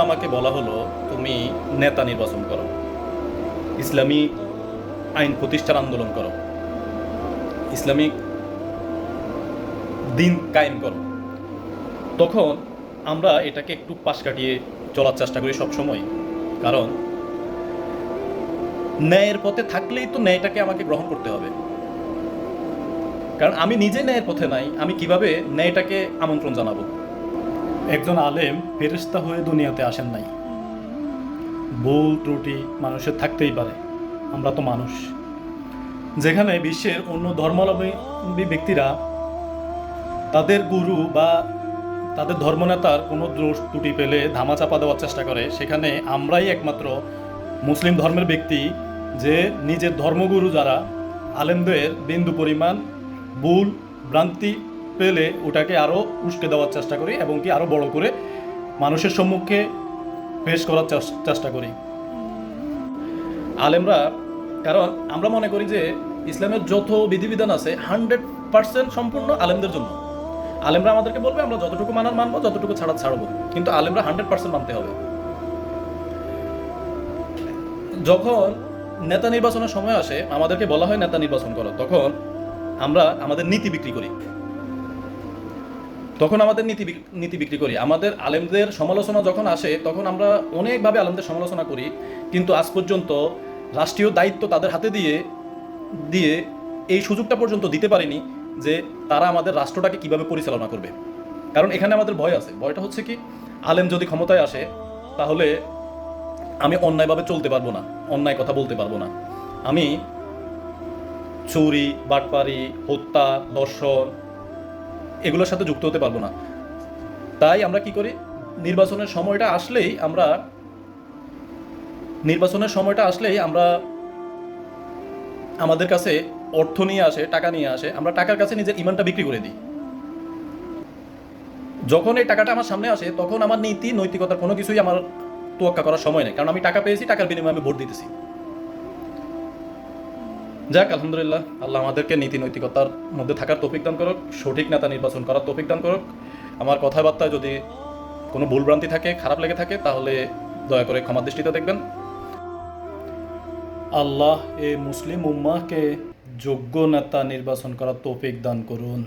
আমাকে বলা হলো, তুমি নেতা নির্বাচন করো। ইসলামী আইন প্রতিষ্ঠার আন্দোলন করো। ইসলামিক দিন কায়েম করো। তখন আমরা এটাকে একটু পাশ কাটিয়ে চলার চেষ্টা করি সবসময়। কারণ, ন্যায়ের পথে থাকলেই তো ন্যায়টাকে আমাকে গ্রহণ করতে হবে। কারণ আমি নিজে ন্যায়ের পথে নাই, আমি কীভাবে ন্যায়টাকে আমন্ত্রণ জানাব? একজন আলেম ফেরিস্তা হয়ে দুনিয়াতে আসেন নাই। ভুল ত্রুটি মানুষের থাকতেই পারে, আমরা তো মানুষ। যেখানে বিশ্বের অন্য ধর্মাবলম্বী ব্যক্তিরা তাদের গুরু বা তাদের ধর্মনেতার কোনো দোষ ত্রুটি পেলে ধামাচাপা দেওয়ার চেষ্টা করে, সেখানে আমরাই একমাত্র মুসলিম ধর্মের ব্যক্তি যে নিজের ধর্মগুরু যারা আলেমদের বিন্দু পরিমাণ ভুল, ভ্রান্তি পেলে ওটাকে আরও উস্কে দেওয়ার চেষ্টা করি এবং কি আরও বড় করে মানুষের সম্মুখে পেশ করার চেষ্টা করি। আলেমরা, কারণ আমরা মনে করি যে ইসলামের যত বিধিবিধান আছে, হান্ড্রেড পার্সেন্ট সম্পূর্ণ আলেমদের জন্য। আলেমরা আমাদেরকে বলবে, আমরা যতটুকু মানার মানবো, যতটুকু ছাড়া ছাড়বো। কিন্তু আলেমরা হান্ড্রেড পার্সেন্ট মানতে হবে। যখন নেতা নির্বাচনের সময় আসে, আমাদেরকে বলা হয় নেতা নির্বাচন করো। তখন আমরা আমাদের নীতি বিক্রি করি। তখন আমাদের নীতি নীতি বিক্রি করি। আমাদের আলেমদের সমালোচনা যখন আসে, তখন আমরা অনেকভাবে আলেমদের সমালোচনা করি। কিন্তু আজ পর্যন্ত রাষ্ট্রীয় দায়িত্ব তাদের হাতে দিয়ে দিয়ে এই সুযোগটা পর্যন্ত দিতে পারিনি যে তারা আমাদের রাষ্ট্রটাকে কীভাবে পরিচালনা করবে। কারণ এখানে আমাদের ভয় আছে। ভয়টা হচ্ছে কি, আলেম যদি ক্ষমতায় আসে, তাহলে আমি অন্যায়ভাবে চলতে পারব না, অন্যায় কথা বলতে পারব না। আমি চুরি, বাটপারি, হত্যা দর্শন এগুলোর সাথে যুক্ত হতে পারব না। তাই আমরা কি করি? নির্বাচনের সময়টা আসলেই আমরা নির্বাচনের সময়টা আসলেই আমরা আমাদের কাছে অর্থ নিয়ে আসে, টাকা নিয়ে আসে, আমরা টাকার কাছে নিজের ইমানটা বিক্রি করে দিই। যখন এই টাকাটা আমার সামনে আসে, তখন আমার নীতি, নৈতিকতার কোনো কিছুই আমার তোয়াক্কা করার সময় নেই। কারণ আমি টাকা পেয়েছি, টাকার বিনিময়ে আমি ভোট দিতেছি। যাক, আলহামদুলিল্লাহ, আল্লাহ আমাদেরকে নীতি নৈতিকতার মধ্যে থাকার তৌফিক দান করুক, সঠিক নেতা নির্বাচন করার তৌফিক দান করুক। আমার কথাবার্তায় যদি কোনো ভুলভ্রান্তি থাকে, খারাপ লেগে থাকে, তাহলে দয়া করে ক্ষমা দৃষ্টিতে দেখবেন। আল্লাহ এ মুসলিম উম্মাহকে যোগ্য নেতা নির্বাচন করার তৌফিক দান করুন।